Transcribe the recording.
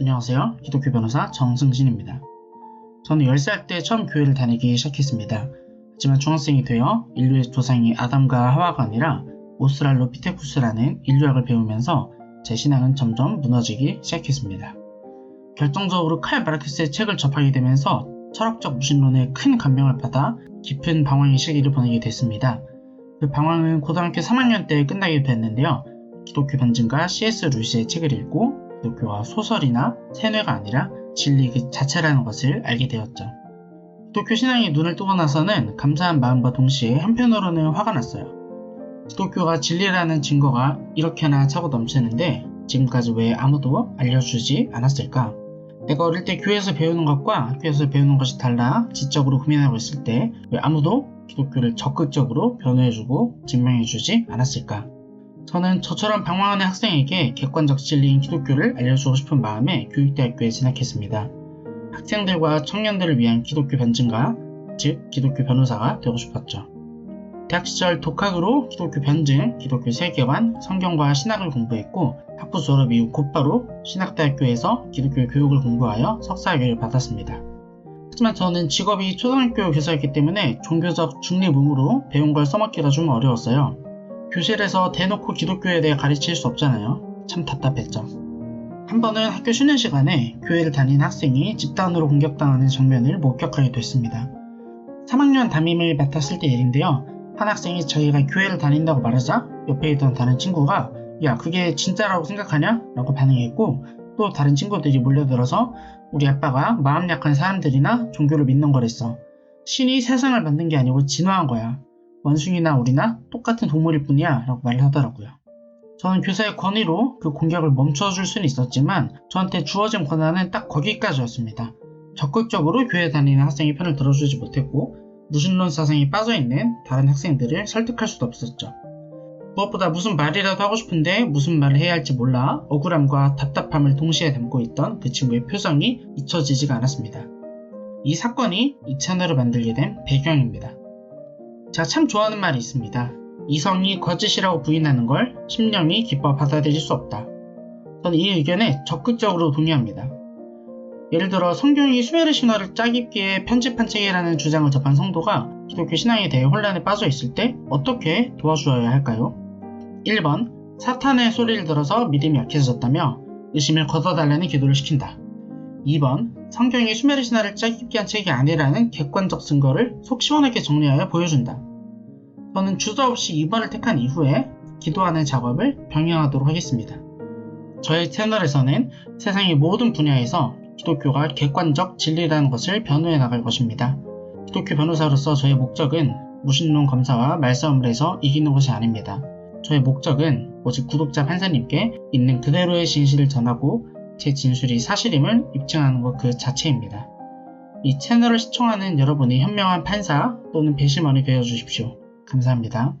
안녕하세요. 기독교 변호사 정승진입니다. 저는 10살 때 처음 교회를 다니기 시작했습니다. 하지만 중학생이 되어 인류의 조상이 아담과 하와가 아니라 오스랄로피테쿠스라는 인류학을 배우면서 제 신앙은 점점 무너지기 시작했습니다. 결정적으로 칼 마르크스의 책을 접하게 되면서 철학적 무신론에 큰 감명을 받아 깊은 방황의 시기를 보내게 됐습니다. 그 방황은 고등학교 3학년 때 끝나게 됐는데요. 기독교 변증과 C.S. 루시의 책을 읽고 기독교가 소설이나 세뇌가 아니라 진리 그 자체라는 것을 알게 되었죠. 기독교 신앙에 눈을 뜨고 나서는 감사한 마음과 동시에 한편으로는 화가 났어요. 기독교가 진리라는 증거가 이렇게나 차고 넘치는데 지금까지 왜 아무도 알려주지 않았을까? 내가 어릴 때 교회에서 배우는 것과 학교에서 배우는 것이 달라 지적으로 고민하고 있을 때 왜 아무도 기독교를 적극적으로 변호해주고 증명해주지 않았을까? 저는 저처럼 방황하는 학생에게 객관적 진리인 기독교를 알려주고 싶은 마음에 교육대학교에 진학했습니다. 학생들과 청년들을 위한 기독교 변증가, 즉 기독교 변호사가 되고 싶었죠. 대학 시절 독학으로 기독교 변증, 기독교 세계관, 성경과 신학을 공부했고 학부 졸업 이후 곧바로 신학대학교에서 기독교 교육을 공부하여 석사학위를 받았습니다. 하지만 저는 직업이 초등학교 교사였기 때문에 종교적 중립음으로 배운 걸 써먹기가 좀 어려웠어요. 교실에서 대놓고 기독교에 대해 가르칠 수 없잖아요. 참 답답했죠. 한 번은 학교 쉬는 시간에 교회를 다니는 학생이 집단으로 공격당하는 장면을 목격하게 됐습니다. 3학년 담임을 맡았을 때 일인데요. 한 학생이 저희가 교회를 다닌다고 말하자 옆에 있던 다른 친구가 야 그게 진짜라고 생각하냐? 라고 반응했고 또 다른 친구들이 몰려들어서 우리 아빠가 마음 약한 사람들이나 종교를 믿는 거랬어. 신이 세상을 만든 게 아니고 진화한 거야. 원숭이나 우리나 똑같은 동물일 뿐이야 라고 말을 하더라고요. 저는 교사의 권위로 그 공격을 멈춰줄 수는 있었지만 저한테 주어진 권한은 딱 거기까지였습니다. 적극적으로 교회 다니는 학생의 편을 들어주지 못했고 무신론 사상이 빠져있는 다른 학생들을 설득할 수도 없었죠. 무엇보다 무슨 말이라도 하고 싶은데 무슨 말을 해야 할지 몰라 억울함과 답답함을 동시에 담고 있던 그 친구의 표정이 잊혀지지가 않았습니다. 이 사건이 이 채널을 만들게 된 배경입니다. 제가 참 좋아하는 말이 있습니다. 이성이 거짓이라고 부인하는 걸 심령이 기뻐 받아들일 수 없다. 저는 이 의견에 적극적으로 동의합니다. 예를 들어 성경이 수메르 신화를 짜깁기에 편집한 책이라는 주장을 접한 성도가 기독교 신앙에 대해 혼란에 빠져 있을 때 어떻게 도와주어야 할까요? 1번 사탄의 소리를 들어서 믿음이 약해졌다며 의심을 걷어달라는 기도를 시킨다. 2번 성경이 수메르 신화를 짜깁기 한 책이 아니라는 객관적 증거를 속 시원하게 정리하여 보여준다. 저는 주저 없이 2번을 택한 이후에 기도하는 작업을 병행하도록 하겠습니다. 저의 채널에서는 세상의 모든 분야에서 기독교가 객관적 진리라는 것을 변호해 나갈 것입니다. 기독교 변호사로서 저의 목적은 무신론 검사와 말싸움을 해서 이기는 것이 아닙니다. 저의 목적은 오직 구독자 판사님께 있는 그대로의 진실을 전하고 제 진술이 사실임을 입증하는 것 그 자체입니다. 이 채널을 시청하는 여러분이 현명한 판사 또는 배심원이 되어 주십시오. 감사합니다.